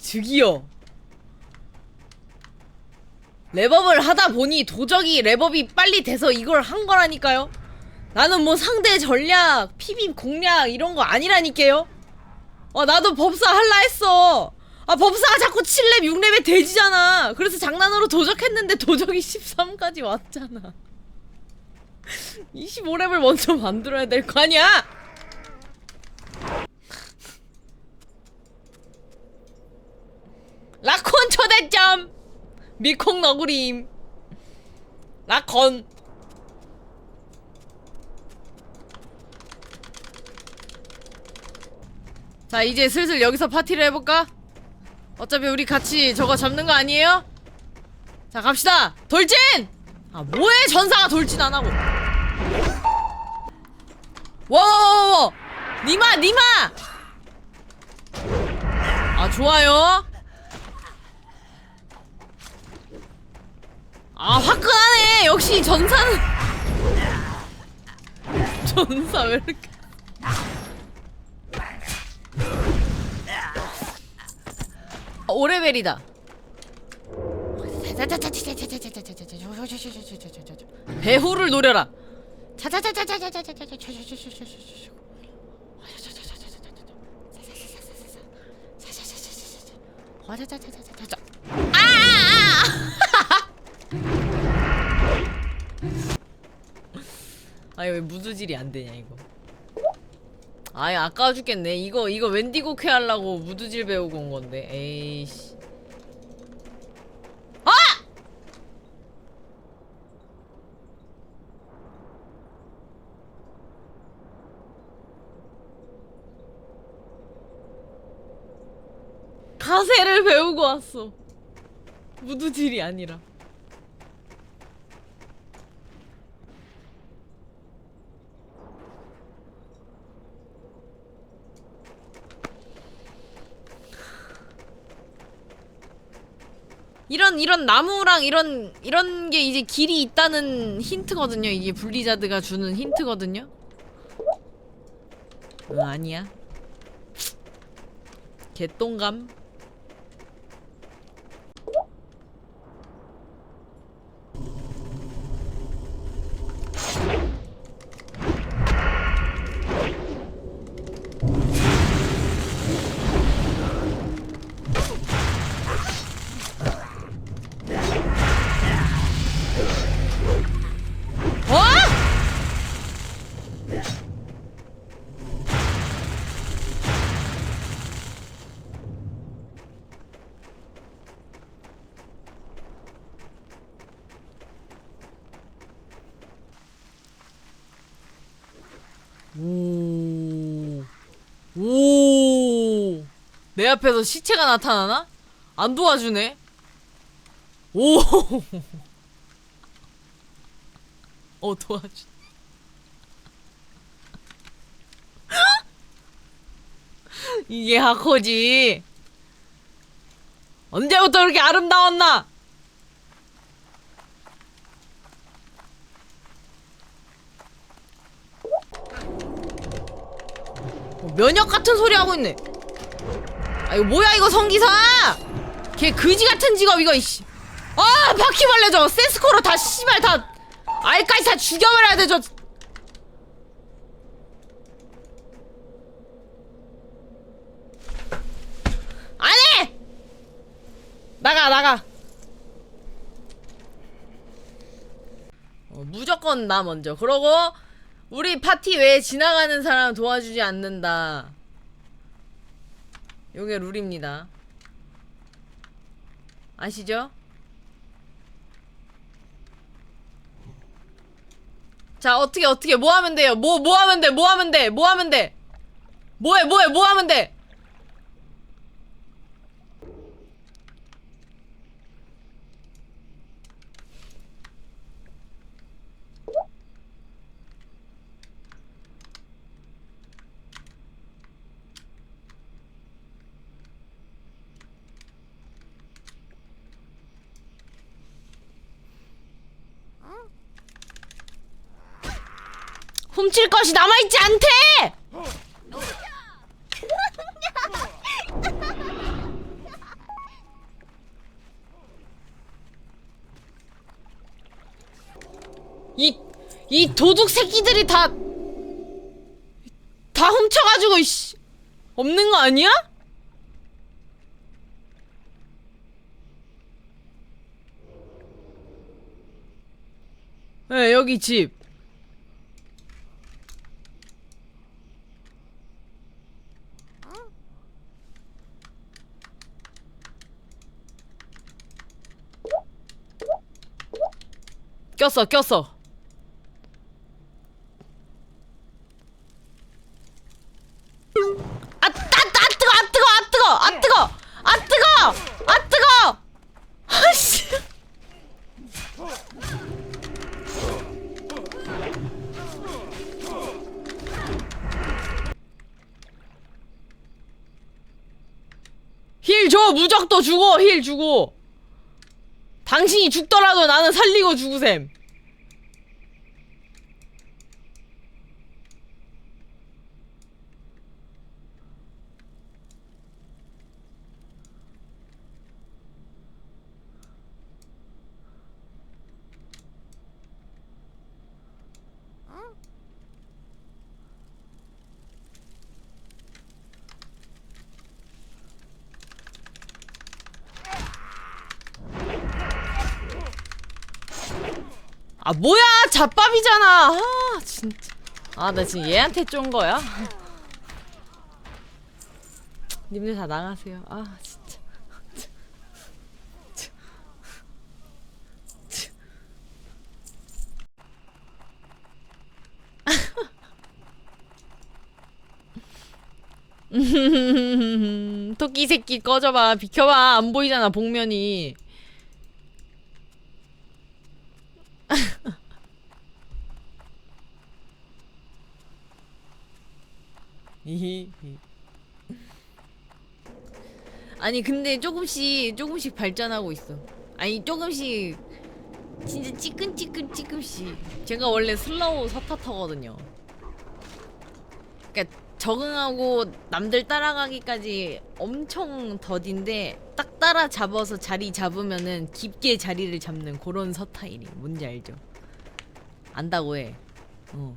즉이요. 랩업을 하다 보니 도적이 랩업이 빨리 돼서 이걸 한 거라니까요. 나는 뭐 상대 전략, 피비 공략 이런 거 아니라니까요. 어 나도 법사 할라 했어. 아 법사가 자꾸 7렙, 6렙에 돼지잖아. 그래서 장난으로 도적했는데 도적이 13까지 왔잖아. 25렙을 먼저 만들어야 될 거 아니야? 라콘 초대점. 미콩 너구림 라콘. 자 이제 슬슬 여기서 파티를 해볼까? 어차피 우리 같이 저거 잡는 거 아니에요? 자 갑시다. 돌진! 아 뭐해? 전사가 돌진 안 하고. 워워워워 니마 니마! 아 좋아요 아 화끈하네. 역시 전사는 전사 왜 이렇게. 어, 오레벨이다. 배후를 노려라 아니 왜 무드질이 안 되냐 이거. 아이 아까워 죽겠네. 이거 이거 웬디고 쾌 하려고 무드질 배우고 온 건데. 에이씨. 아! 가세를 배우고 왔어. 무드질이 아니라. 이런 이런 나무랑 이런 이런 게 이제 길이 있다는 힌트거든요. 이게 블리자드가 주는 힌트거든요. 응 아니야. 개똥감. 오. 오. 내 앞에서 시체가 나타나나? 안 도와주네. 오. 어 도와주. 이게 하코지. 언제부터 그렇게 아름다웠나? 면역 같은 소리 하고 있네. 아 이거 뭐야 이거 성기사? 걔 그지 같은 직업 이거 이씨. 아 바퀴벌레 저 세스코로 다 씨발 다 알까지 다 죽여버려야 돼, 저. 안 해! 나가, 나가. 어, 무조건 나 먼저. 그러고, 우리 파티 외에 지나가는 사람 도와주지 않는다. 요게 룰입니다. 아시죠? 자 어떻게 어떻게 뭐 하면 돼요? 뭐 뭐 하면 돼? 뭐 하면 돼? 뭐 하면 돼? 뭐해 뭐해 뭐 하면 돼? 훔칠 것이 남아있지 않대! 이, 이 도둑 새끼들이 다, 다 훔쳐가지고, 이씨, 없는 거 아니야? 네, 여기 집. 꼈어, 꼈어. 아, 아, 아, 뜨거, 아, 뜨거, 아, 뜨거, 아, 뜨거, 아, 뜨거, 아, 뜨거. 아씨. 힐 줘, 무적도 주고, 힐 주고. 당신이 죽더라도 나는 살리고 죽으셈. 아 뭐야 잡밥이잖아. 아 진짜. 아 나 지금 얘한테 쫀 거야? 님들 다 나가세요. 아 진짜. 토끼 새끼 꺼져봐. 비켜봐. 안 보이잖아 복면이 아니 근데 조금씩 조금씩 발전하고 있어. 아니 조금씩 진짜 찌끈찌끈 찌끔씩. 제가 원래 슬로우 서타터거든요. 그러니까 적응하고 남들 따라가기까지 엄청 더딘데 딱 따라 잡아서 자리 잡으면은 깊게 자리를 잡는 그런 서타일이 뭔지 알죠? 안다고 해. 어.